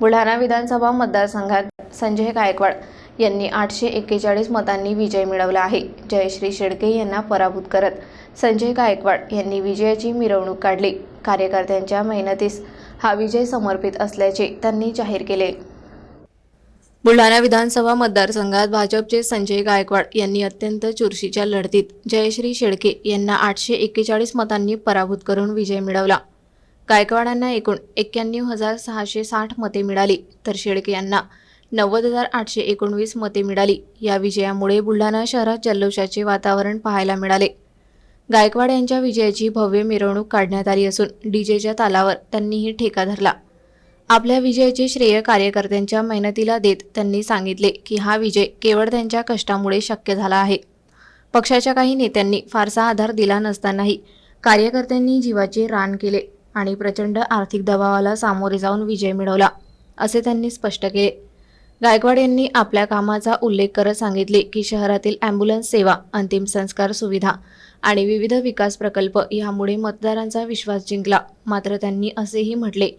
बुलढाणा विधानसभा मतदारसंघात संजय गायकवाड यांनी आठशे एक्केचाळीस मतांनी विजय मिळवला आहे. जयश्री शेडके यांना पराभूत करत संजय गायकवाड यांनी विजयाची मिरवणूक काढली. कार्यकर्त्यांच्या मेहनतीस हा विजय समर्पित असल्याचे त्यांनी जाहीर केले. बुलढाणा विधानसभा मतदारसंघात भाजपचे संजय गायकवाड यांनी अत्यंत चुरशीच्या लढतीत जयश्री शेळके यांना आठशे एक्केचाळीस मतांनी पराभूत करून विजय मिळवला. गायकवाडांना एकूण एक्क्याण्णव हजार सहाशे साठ मते मिळाली तर शेळके यांना नव्वद हजार आठशे एकोणवीस मते मिळाली. या विजयामुळे बुलढाणा शहरात जल्लोषाचे वातावरण पाहायला मिळाले. गायकवाड यांच्या विजयाची भव्य मिरवणूक काढण्यात आली असून डीजेच्या तालावर त्यांनीही ठेका धरला. आपल्या विजयाचे श्रेय कार्यकर्त्यांच्या मेहनतीला देत त्यांनी सांगितले की हा विजय केवळ त्यांच्या कष्टामुळे शक्य झाला आहे. पक्षाच्या काही नेत्यांनी फारसा आधार दिला नसतानाही कार्यकर्त्यांनी जीवाचे रान केले. आणि प्रचंड आर्थिक दबावाला सामोरे जाऊन विजय मिळवला असे त्यांनी स्पष्ट केले. गायकवाड यांनी आपल्या कामाचा उल्लेख करत सांगितले की शहरातील ॲम्ब्युलन्स सेवा अंतिम संस्कार सुविधा आणि विविध विकास प्रकल्प यामुळे मतदारांचा विश्वास जिंकला. मात्र त्यांनी असेही म्हटले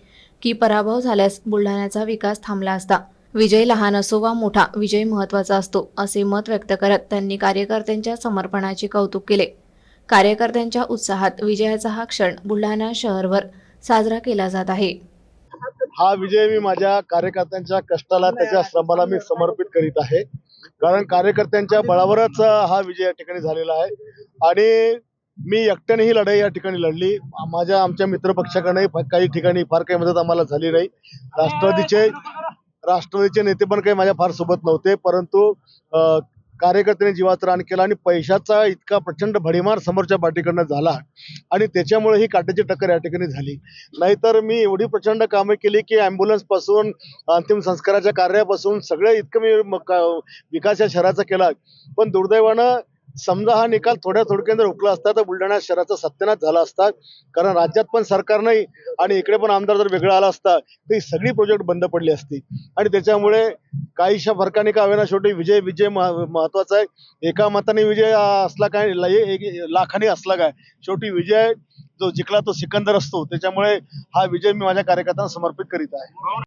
की पराभव झाल्यास बुलढाण्याचा विकास थांबला असता. विजय लहान असो वा मोठा विजय महत्त्वाचा असतो असे मत व्यक्त करत त्यांनी कार्यकर्त्यांच्या समर्पणाचे कौतुक केले. कार्यकर्त्यांच्या उत्साहात विजयाचा हा क्षण बुलढाणा शहरभर साजरा केला जात आहे. हा विजय मी माझ्या कार्यकर्त्यांच्या कष्टाला त्याच्या श्रमाला मी समर्पित करीत आहे. कारण कार्यकर्त्यांच्या बळावरच हा विजय या ठिकाणी झालेला आहे. आणि मी एकट्याने ही लढाई या ठिकाणी लढली. माझ्या आमच्या मित्रपक्षाकडे काही ठिकाणी फार काही मदत आम्हाला झाली नाही. राष्ट्रवादीचे राष्ट्रवादीचे नेते पण काही माझ्या फार सोबत नव्हते. परंतु कार्यकर्त्यांनी जीवात रान केला आणि पैशाचा इतका प्रचंड भडीमार समोरच्या पार्टीकडनं झाला. आणि त्याच्यामुळे ही काट्याची टक्कर या ठिकाणी झाली. नाहीतर मी एवढी प्रचंड कामे केली की ॲम्ब्युलन्सपासून अंतिम संस्काराच्या कार्यापासून सगळं इतकं मी विकास या शहराचा केला. पण दुर्दैवानं समजा हा निकाल थोड्या थोडक्यात रोखला हुकला असता तर बुलढाणा शहराचा सत्यानाश झाला असता. कारण राज्यात पण सरकार नाही आणि इकडे पण आमदार जर वेगळा आला असता तर ही सगळी प्रोजेक्ट बंद पडली असती. आणि त्याच्यामुळे काहीशा फरकाने का होईना शेवटी विजय विजय महत्त्वाचा आहे. एका मताने विजय असला काय एक- लाखाने असला काय शेवटी विजय जो जिंकला तो सिकंदर असतो. त्याच्यामुळे हा विजय मी माझ्या कार्यकर्त्यांना समर्पित करीत आहे.